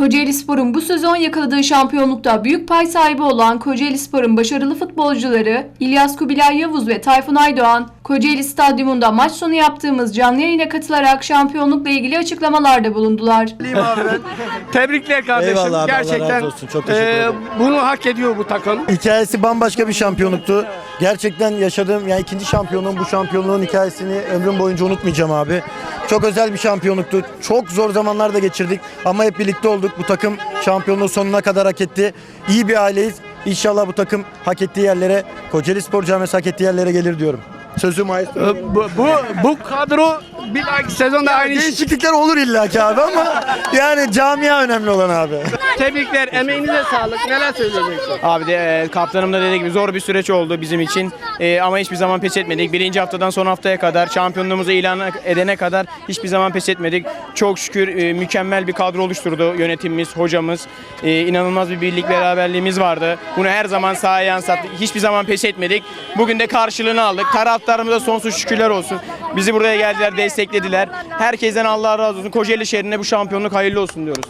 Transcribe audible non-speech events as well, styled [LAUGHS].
Kocaeli Spor'un bu sezon yakaladığı şampiyonlukta büyük pay sahibi olan Kocaeli Spor'un başarılı futbolcuları İlyas Kubilay Yavuz ve Tayfun Aydoğan, Kocaeli Stadyumunda maç sonu yaptığımız canlı yayına katılarak şampiyonlukla ilgili açıklamalarda bulundular. [LAUGHS] Tebrikler kardeşim. Eyvallah abi, Allah Gerçekten razı olsun. Çok teşekkür e, ederim. bunu hak ediyor bu takım. Hikayesi bambaşka bir şampiyonluktu. Gerçekten yaşadığım yani ikinci şampiyonluğum bu şampiyonluğun hikayesini ömrüm boyunca unutmayacağım abi. Çok özel bir şampiyonluktu. Çok zor zamanlar da geçirdik ama hep birlikte olduk. Bu takım şampiyonluğu sonuna kadar hak etti. İyi bir aileyiz. İnşallah bu takım hak ettiği yerlere, Kocaeli Spor Camiası hak ettiği yerlere gelir diyorum. Sözüm E, maestro. bu, bu, bu kadro bir dahaki sezonda aynı iş. Değişiklikler olur illaki abi ama yani camia önemli olan abi. Tebrikler. Emeğinize sağlık. Neler söyleyeceksin? Abi de e, kaptanım da dediği gibi zor bir süreç oldu bizim için. E, ama hiçbir zaman pes etmedik. Birinci haftadan son haftaya kadar şampiyonluğumuzu ilan edene kadar hiçbir zaman pes etmedik. Çok şükür e, mükemmel bir kadro oluşturdu yönetimimiz, hocamız. E, inanılmaz bir birlik beraberliğimiz vardı. Bunu her zaman sahaya yansıttık. Hiçbir zaman pes etmedik. Bugün de karşılığını aldık. Taraftarımıza sonsuz şükürler olsun. Bizi buraya geldiler, desteklediler. Herkesten Allah razı olsun. Kocaeli şehrine bu şampiyonluk hayırlı olsun diyoruz.